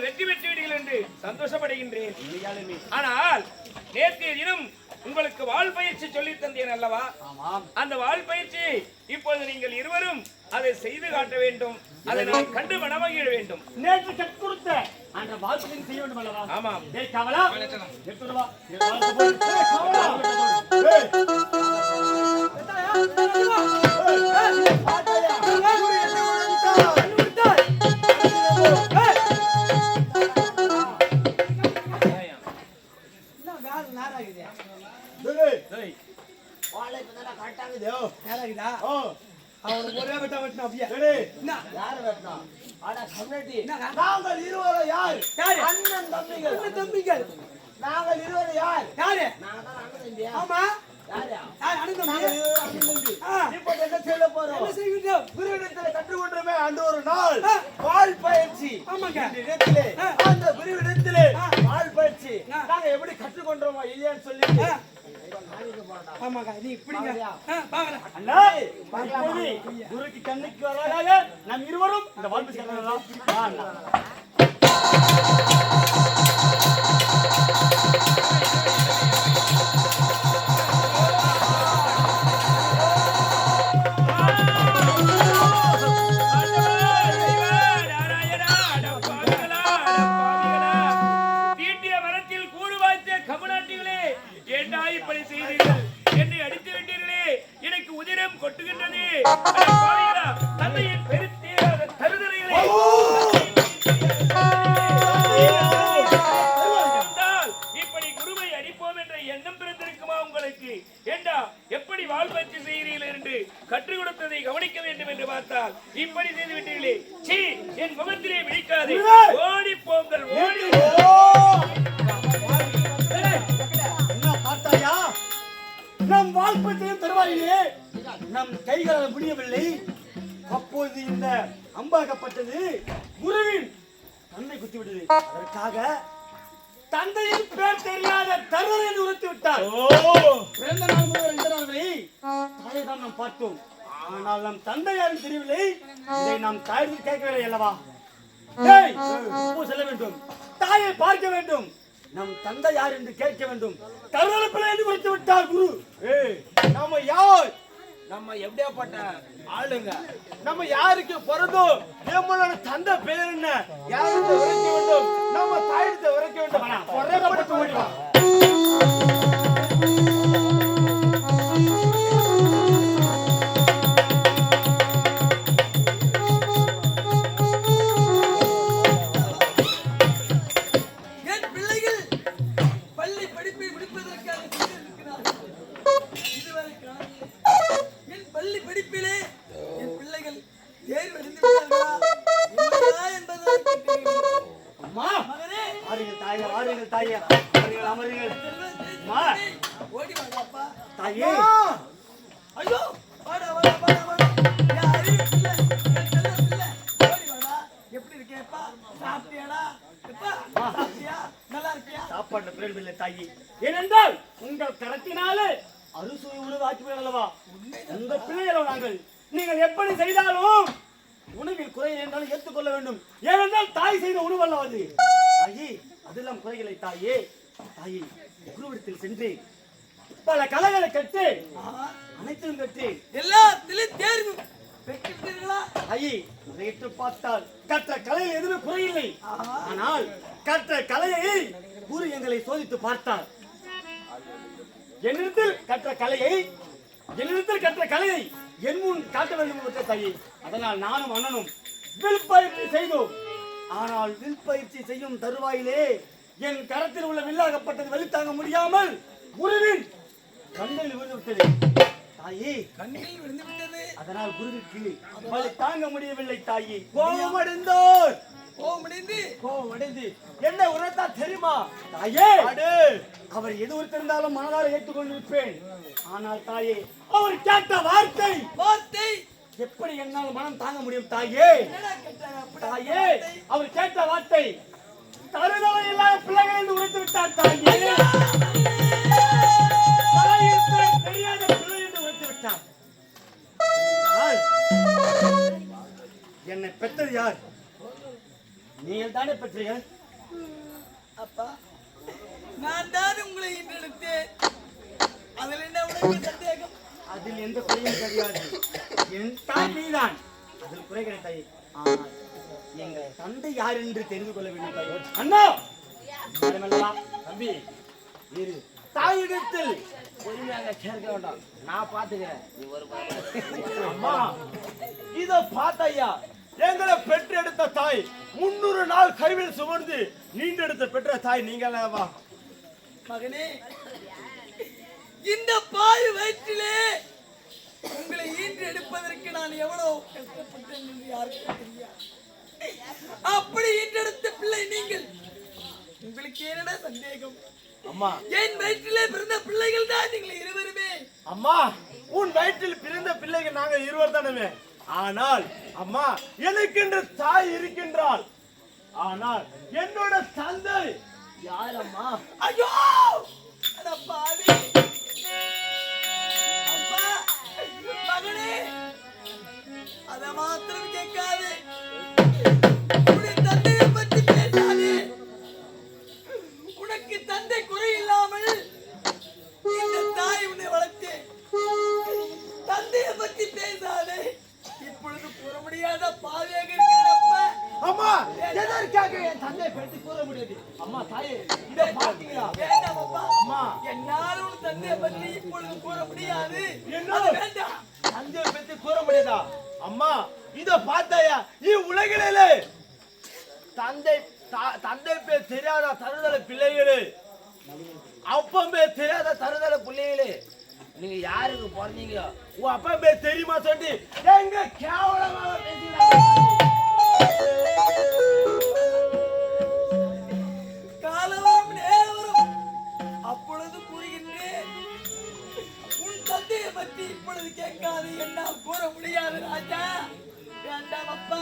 நீங்கள் வெற்றி பெற்றுவிடுங்கள் என்று சந்தோஷப்படுகின்றேன். ஆனால் நேற்றைய தினம் உங்களுக்கு வாழ் பயிற்சி சொல்லித் தந்தேன் அல்லவா? அந்த வாழ் பயிற்சி இப்பொழுது நீங்கள் இருவரும் அதை செய்து காட்ட வேண்டும். அதை நான் கண்டு மனமகிழ வேண்டும். நேற்று கற்றுக் கொடுத்த அந்த வாழ்க்கையை செய்ய வேண்டும் அல்லவா? ஆமாம். டேய் கமலா எடுத்துட்டு வா வாழ்க்கை போய் டேய் கமலா டேய் டேய் வாழை இப்பதானே கரெக்டாகுது ஓ. அவனுக்கு ஒரே வெட்ட வெட்டினா அப்படியே. டேய் என்ன? யாரு வெட்டினா? அட கம்யூனிட்டி? நாங்கள் இருவரும் யார்? யாரு? அண்ணன் தம்பிகள். அண்ணன் தம்பிகள். நாங்கள் இருவரும் யார்? யாரு? நாங்க தான் அண்ணன் தம்பியா ஆமா. யாரு? யார் அண்ணன் நாங்கள் தம்பி. இப்போ என்ன செய்ய போறோம்? குருவிடத்தில் கற்றுக்கொண்டோமே அந்த ஒரு நாள். வாழ் பயிற்சி. இடத்திலே. அந்த குருவிடத்திலே ஆ. வாழ் பயிற்சி. நாங்க எப்படி கற்றுக்கொண்டோமா இல்லையான்னு சொல்லி. ஆ. ஆமாங்க நீ இப்படிங்க. அண்ணா குருக்கு கண்ணுக்கு வராத நம் இருவரும் இந்த வாழ்க்கை செய்யலாம் நம் வாழ்க்கையும் தருவாயிலே நம் கைகளால் முடியவில்லை. அப்போது இந்த அம்பாகப்பட்டது குருவின் தந்தை குத்திவிட்டது. அதற்காக தந்தையின் பேர் தெரியாத தருவரை உறுத்தி விட்டார். பிறந்த நாள் முதல் ரெண்டு நாள்களை தாயை தான் நாம் பார்த்தோம். ஆனால் நம் தந்தை யாரும் தெரியவில்லை. இதை நாம் தாயிற்கு கேட்கவில்லை அல்லவா? செல்ல வேண்டும். தாயை பார்க்க வேண்டும். நம் தந்தை யார் என்று கேட்க வேண்டும். கருவலப்பிள்ளை என்று கொடுத்து விட்டார் குரு. நம்ம யார்? நம்ம எப்படியாப்பட்ட ஆளுங்க? நம்ம யாருக்கு பிறந்தோம் நம்மளோட தந்தை பேர் என்ன? யாருக்கு உரைக்க வேண்டும்? நம்ம தாயிடத்தை உரைக்க வேண்டும். ஐயோ! வாடா வாடா வாடா வாடா. என் அறிவு பிள்ளை என் செல்ல பிள்ளை ஓடி வாடா. எப்படி இருக்கேப்பா சாப்பிட்டியாடா? எப்பா சாப்பிட்டியா? நல்லா இருக்கியா? சாப்பாடு பிறப்பில்லை தாயி. ஏனென்றால் உங்கள் கரத்தினாலே அறுசுவை உணவு ஆக்கிவிடல் அல்லவா? உங்க பிள்ளைகளோ நாங்கள். நீங்கள் எப்படி செய்தாலும் உணவில் குறை என்றாலும் ஏற்றுக்கொள்ள வேண்டும். ஏனென்றால் தாய் செய்த உணவு அல்லவா அது? தாயி அதெல்லாம் குறைகளை தாயே. தாயி குருவிடத்தில் சென்று பல கலைகளை கற்று அனைத்தையும் கற்று எல்லாத்திலும் தேர்வு பெற்றுட்டீர்களா தாயி நேற்று பார்த்தால் கற்ற கலையில் எதுவுமே குறையில்லை. ஆனால் கற்ற கலையை குரு எங்களை சோதித்து பார்த்தார். என்னிடத்தில் கற்ற கலையை என்னிடத்தில் கற்ற கலையை என் முன் காட்ட வேண்டும் என்ற தாயி அதனால் நானும் அண்ணனும் வில் பயிற்சி செய்தோம். ஆனால் வில் பயிற்சி செய்யும் தருவாயிலே என் கரத்தில் உள்ள வில்லாகப்பட்டது வெளித்தாங்க முடியாமல் குருவின் கண்களில் விழுந்து விட்டது தாயே கண்ணில் விழுந்து விட்டது அதனால் குருவிற்கு வலி தாங்க முடியவில்லை தாயி. கோபமடைந்தோர் கோபமடைந்து கோபம் அடைந்து. என்ன உரைத்தா தெரியுமா? தாயே. அவர் எது உரைத்திருந்தாலும் மனதார ஏற்றுக்கொண்டிருப்பேன். ஆனால் தாயே அவர் கேட்ட வார்த்தை. வார்த்தை. எப்படி என்னால் மனம் தாங்க முடியும் தாயே? தாயே அவர் கேட்ட வார்த்தை. தருணம் இல்லாத பிள்ளைகள் உரைத்து விட்டார் தாய். பெற்றது யார்? நீங்கள் தானே பெற்றீர்கள் அப்பா. நான் தான் உங்களை ஈன்றெடுத்தேன். அதில் என்ன உனக்கு சந்தேகம்? அதில் எந்த குறையும் கிடையாது என் தாய் நீதான். அதில் குறை கிடைத்தாய் ஆனால் எங்கள் தந்தை யார் என்று தெரிந்து கொள்ள வேண்டும். அண்ணா! தம்பி இரு. தாயிடத்தில் பொறுமையாக கேட்க வேண்டாம். நான் பாத்துக்கிறேன் நீ ஒரு அம்மா இத பார்த்தையா? எங்களை பெற்றெடுத்த தாய். முன்னூறு நாள் கருவில் சுமந்து நீண்டெடுத்த பெற்ற தாய் நீங்களவா? மகனே இந்த பாய் வயிற்றிலே உங்களை ஈன்று எடுப்பதற்கு நான் எவ்வளவு கஷ்டப்பட்டேன் என்று யாருக்கும் தெரியாது. அப்படி ஈன்றெடுத்த பிள்ளை நீங்கள். உங்களுக்கு என்னடா சந்தேகம்? அம்மா. என் வயிற்றிலே பிறந்த பிள்ளைகள் தான் நீங்கள் இருவருமே. அம்மா உன் வயிற்றில் பிறந்த பிள்ளைகள் நாங்க இருவர் தானே ஆனால் அம்மா எனக்கென்று தாய் இருக்கின்றாள். ஆனால் என்னோட தந்தை யாரம்மா? ஐயோ! பாவி அப்பா மகனே அதை மாத்திரம் கேட்காது. எதற்காக என் தந்தை பற்றி கூற முடியாது அம்மா தாயே இத பாத்தீங்களா வேண்டாம் அப்பா அம்மா என்னால் உன் தந்தையை பற்றி இப்பொழுது கூற முடியாது. என்ன? அது வேண்டாம். தந்தையை பற்றி கூற முடியாதா? அம்மா இத பார்த்தாயா? இவ்வுலகிலே தந்தை த- தந்தை பேர் தெரியாத தருதல பிள்ளைகளே. அப்பன் பேர் தெரியாத தருதல பிள்ளைகளே. நீங்க யாருக்கு பிறந்தீங்க? உன் அப்பா பேர் தெரியுமா சொல்லி எங்க கேவலமாக பேசுகிறாங்க காலவரம் நேரவரம் அப்பொழுது கூறுகின்றேன் உன் தந்தையை பற்றி இப்பொழுது கேட்காது என்னால் கூற முடியாது ராஜா. வேண்டாம் அப்பா.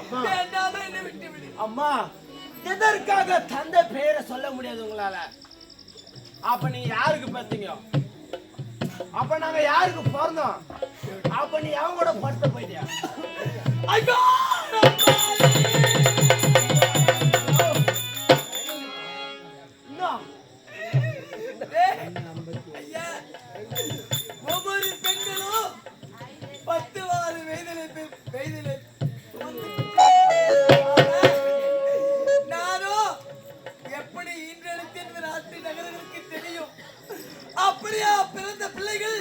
அம்மா. வேண்டாம் என்னை விட்டு விடு. அம்மா எதற்காக தந்தை பெயரை சொல்ல முடியாது உங்களால? அப்ப நீங்க யாருக்கு பார்த்தீங்க அப்ப நாங்க யாருக்கு பிறந்தோம்? அப்ப நீ அவங்க கூட படுத்த போயிட்டியா? ஐயோ! பிறந்த பிள்ளைகள்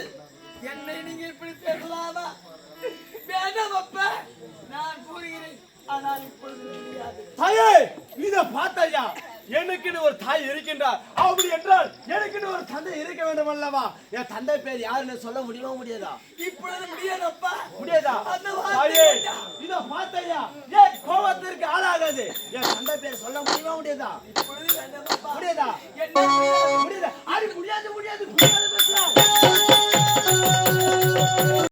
என்னை நீங்க இப்படி பேசலாமா? வேண்டாம் அப்ப நான் கூறுகிறேன். ஆனால் இப்பொழுது முடியாது. இதை பார்த்தாயா? எனக்குன்னு ஒரு தாய் இருக்கின்றார் அப்படி என்றால் எனக்குன்னு ஒரு தந்தை இருக்க வேண்டும் அல்லவா? என் தந்தை பேர் யாருன்னு சொல்ல முடியுமா முடியாதா? இப்பொழுது முடியாதப்பா. முடியாதா? தாயே இதோ பார்த்தையா? ஏன் கோபத்திற்கு ஆளாகாது? என் தந்தை பேர் சொல்ல முடியுமா முடியாதா? முடியாதா? முடியாதா? அது முடியாது முடியாது முடியாது